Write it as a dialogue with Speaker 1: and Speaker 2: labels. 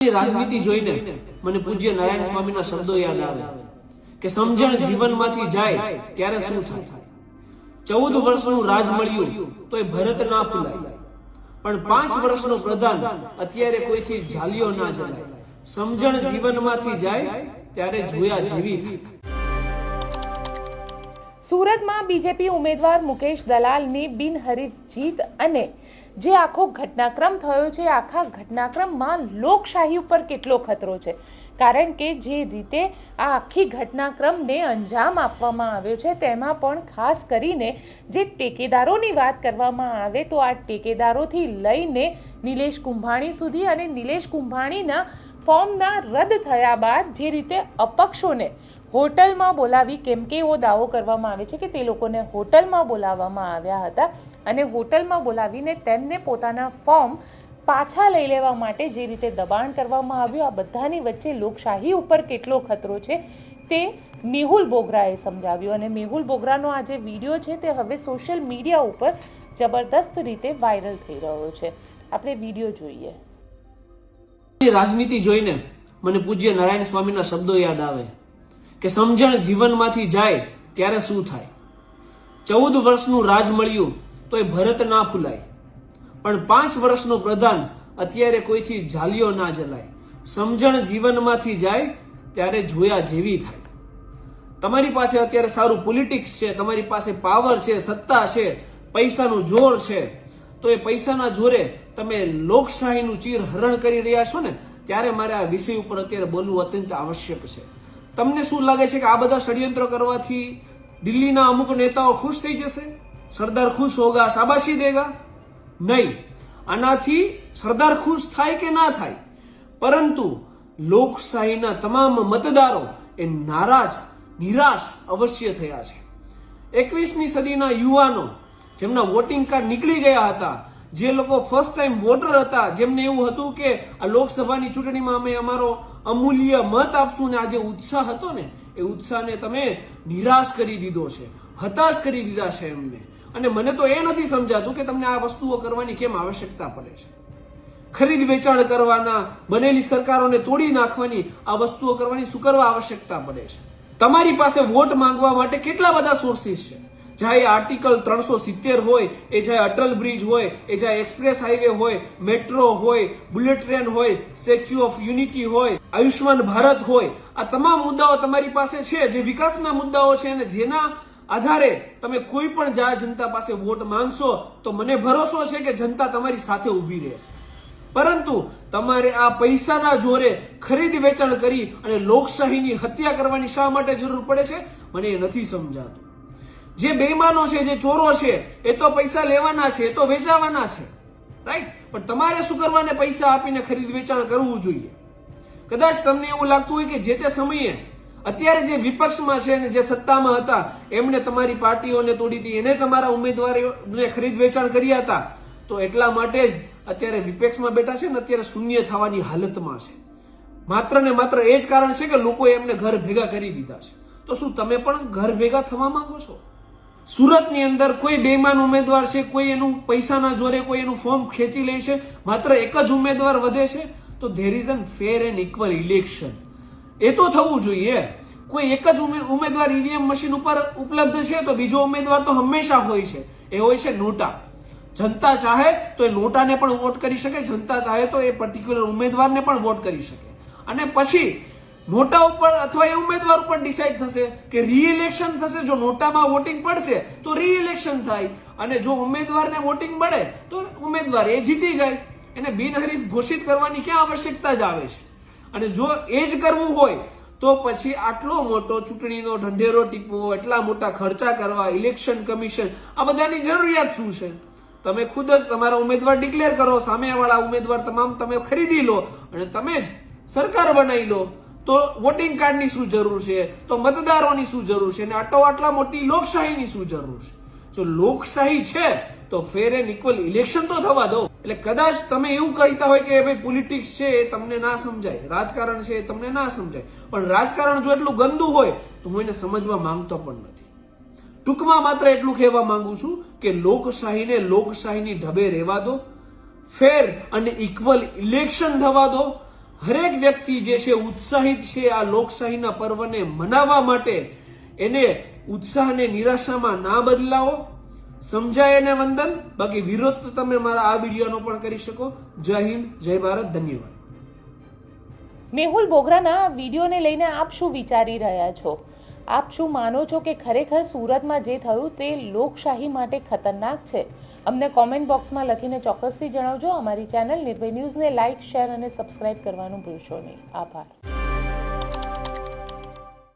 Speaker 1: રાજનીતિ જોઈને મને પૂજ્ય નારાયણ સ્વામીના શબ્દો યાદ આવે કે સમજણ જીવનમાંથી જાય ત્યારે શું થાય? ચૌદ વર્ષનું રાજ મળ્યું તો એ ભરત ના ફૂલાય. પણ પાંચ વર્ષનો પ્રધાન અત્યારે કોઈથી ઝાલિયો ના જલાય. સમજણ જીવનમાંથી જાય ત્યારે જોયા જેવી
Speaker 2: સુરતમાં બીજેપી ઉમેદવાર મુકેશ દલાલની બિનહરીફ જીત અને જે આખો ઘટનાક્રમ થયો છે, આખા ઘટનાક્રમમાં લોકશાહી ઉપર કેટલો ખતરો છે? કારણ કે જે રીતે આ આખી ઘટનાક્રમને અંજામ આપવામાં આવ્યો છે, તેમાં પણ ખાસ કરીને જે ટેકેદારોની વાત કરવામાં આવે તો આ ટેકેદારોથી લઈને નિલેશ કુંભાણી સુધી અને નિલેશ કુંભાણીના ફોર્મના રદ થયા બાદ જે રીતે અપક્ષોને હોટલમાં બોલાવી, કેમ કે એવો દાવો કરવામાં આવે છે કે તે લોકોને હોટલમાં બોલાવવામાં આવ્યા હતા અને હોટલમાં બોલાવીને તેમને પોતાના ફોર્મ પાછા લઈ લેવા માટે જે રીતે દબાણ કરવામાં આવ્યું, આ બધાની વચ્ચે લોકશાહી ઉપર કેટલો ખતરો છે તે મેહુલ બોગરાએ સમજાવ્યું. અને મેહુલ બોગરાનો આ જે વીડિયો છે તે હવે સોશિયલ મીડિયા ઉપર જબરદસ્ત રીતે વાયરલ થઈ રહ્યો છે. આપણે વીડિયો જોઈએ.
Speaker 1: રાજનીતિ જોઈને મને પૂજ્ય નારાયણ સ્વામીના શબ્દો યાદ આવે કે સમજણ જીવનમાંથી જાય ત્યારે શું થાય? ચૌદ વર્ષનું રાજ મળ્યું તો એ ભરત ના ફૂલાય. પણ પાંચ વર્ષનો પ્રધાન અત્યારે કોઈથી જાલિયો ના જલાય સમજણ જીવનમાંથી જાય ત્યારે જોયા જેવી થાય. તમારી પાસે અત્યારે સારું પોલિટિક્સ છે, તમારી પાસે પાવર છે, સત્તા છે, પૈસાનું જોર છે, તો એ પૈસાના જોરે તમે લોકશાહીનું ચીર હરણ કરી રહ્યા છો ને, ત્યારે મારે આ વિષય ઉપર અત્યારે બોલવું અત્યંત આવશ્યક છે. તમને શું લાગે છે કે આ બધા ષડયંત્રો કરવાથી દિલ્હીના અમુક નેતાઓ ખુશ થઈ જશે? સરદાર ખુશ હોગા, શાબાશી દેગા. નહીં, આનાથી સરદાર ખુશ થાય કે ના થાય? પરંતુ લોકશાહીના તમામ મતદારો એ નારાજ, નિરાશ અવશ્ય થયા છે. એકવીસમી સદીના યુવાનો જેમના વોટિંગ કાર્ડ નીકળી ગયા હતા, જે લોકો ફર્સ્ટ ટાઈમ વોટર હતા, જેમને એવું હતું કે આ લોકસભાની ચૂંટણીમાં અમે અમારો અમૂલ્ય મત આપશું ને આ જે ઉત્સાહ હતો ને, એ ઉત્સાહને તમે નિરાશ કરી દીધો છે, હતાશ કરી દીધા છે એમને. અને મને તો એ નથી સમજાતું કે તમને આ વસ્તુઓ કરવાની કેમ આવશ્યકતા પડે છે. ખરીદ વેચાણ કરવાના, બનેલી સરકારોને તોડી નાખવાની, આ વસ્તુઓ કરવાની શું કરવા આવશ્યકતા પડે છે? તમારી પાસે વોટ માંગવા માટે કેટલા બધા સોર્સિસ છે? ચાહે આર્ટિકલ ત્રણસો સિત્તેર હોય, એ ચાહે અટલ બ્રિજ હોય, એ ચાહે એક્સપ્રેસ હાઈવે હોય, મેટ્રો હોય, બુલેટ ટ્રેન હોય, સ્ટેચ્યુ ઓફ યુનિટી હોય આયુષ્માન ભારત હોય, આ તમામ મુદ્દાઓ તમારી પાસે છે, જે વિકાસના મુદ્દાઓ છે અને જેના આધારે તમે કોઈ પણ જા જનતા પાસે વોટ માંગશો તો મને ભરોસો છે કે જનતા તમારી સાથે ઊભી રહેશે. પરંતુ તમારે આ પૈસાના જોરે ખરીદ વેચાણ કરી અને લોકશાહીની હત્યા કરવાની શા માટે જરૂર પડે છે? મને એ નથી સમજાતું. જે બેમાનો છે, જે ચોરો છે, એ તો પૈસા લેવાના છે, એ તો વેચાવાના છે. રાઈટ પણ તમારે શું કરવાને પૈસા આપીને ખરીદ વેચાણ કરવું જોઈએ? કદાચ તમને એવું લાગતું હોય કે જે તે સમયે અત્યારે જે વિપક્ષમાં છે અને જે સત્તામાં હતા, એમણે તમારી પાર્ટીઓને તોડી હતી, એને તમારા ઉમેદવારોને ખરીદ વેચાણ કર્યા હતા. તો એટલા માટે જ અત્યારે વિપક્ષમાં બેઠા છે ને અત્યારે શૂન્ય થવાની હાલતમાં છે. માત્ર ને માત્ર એ જ કારણ છે કે લોકોએ એમને ઘર ભેગા કરી દીધા છે. તો શું તમે પણ ઘર ભેગા થવા માંગો છો? સુરતની અંદર કોઈ બેમાન ઉમેદવાર છે, કોઈ એનું પૈસાના જોરે કોઈ એનું ફોર્મ ખેંચી લે છે, માત્ર એક જ ઉમેદવાર વધે છે, તો there is unfair and equal election એ તો થવું જોઈએ. કોઈ એક જ ઉમેદવાર ઈવીએમ મશીન ઉપર ઉપલબ્ધ છે તો બીજો ઉમેદવાર તો હંમેશા હોય છે. એ હોય છે નોટા. જનતા ચાહે તો એ નોટાને પણ વોટ કરી શકે, જનતા ચાહે તો એ પર્ટિક્યુલર ઉમેદવારને પણ વોટ કરી શકે. અને પછી નોટા ઉપર અથવા એ ઉમેદવાર ઉપર ડિસાઇડ થશે કે રીઇલેક્શન થશે, જો નોટામાં વોટિંગ પડશે તો રીઇલેક્શન થાય. અને જો ઉમેદવારને વોટિંગ મળે તો ઉમેદવાર એ જીતી જાય. એને બિનહરીફ ઘોષિત કરવાની ક્યાં આવશ્યકતા જ આવે છે? અને જો એ જ કરવું હોય, તો પછી આટલો મોટો ચૂંટણીનો ઢંઢેરો ટીપવો એટલા મોટા ખર્ચા કરવા ઇલેક્શન કમિશન આ બધાની જરૂરિયાત શું છે? તમે ખુદ જ તમારા ઉમેદવાર ડિક્લેર કરો, સામેવાળા ઉમેદવાર તમામ તમે ખરીદી લો અને તમે જ સરકાર બનાવી લો. તો વોટિંગ કાર્ડની શું જરૂર છે? તો મતદારોની શું જરૂર છે? અને આટો આટલા મોટી લોકશાહીની શું જરૂર છે? જો લોકશાહી છે, તો ફેર એન્ડ ઇક્વલ ઇલેક્શન તો થવા દો. એટલે કદાચ તમે એવું કહેતા હોય કે ભાઈ પોલિટિક્સ છે એ તમને ના સમજાય, રાજકારણ છે એ તમને ના સમજાય. પણ રાજકારણ જો એટલું ગંદુ હોય, તો હું એને સમજવા માંગતો પણ નથી. ટૂંકમાં માત્ર એટલું કહેવા માંગુ છું કે લોકશાહીને લોકશાહીની ઢબે રહેવા દો, ફેર અને ઇક્વલ ઇલેક્શન થવા દો. હરેક વ્યક્તિ જે છે ઉત્સાહિત છે આ લોકશાહીના પર્વને મનાવવા માટે, એને ઉત્સાહને નિરાશામાં ના બદલાવો. સમજાય એને વંદન. બાકી વિરોધ તો તમે મારા આ વિડીયોનો પણ કરી શકો. જય હિન્દ, જય ભારત, ધન્યવાદ.
Speaker 2: મેહુલ, બોગરાના વિડીયોને લઈને આપ શું વિચારી રહ્યા છો? આપ શું માનો છો કે ખરેખર સુરતમાં જે થયું તે લોકશાહી માટે ખતરનાક છે? અમને કોમેન્ટ બોક્સમાં લખીને ચોક્કસથી જણાવજો. અમારી ચેનલ નિર્ભય ન્યૂઝને લાઇક શેર અને સબસ્ક્રાઇબ કરવાનું ભૂલશો નહીં. આભાર.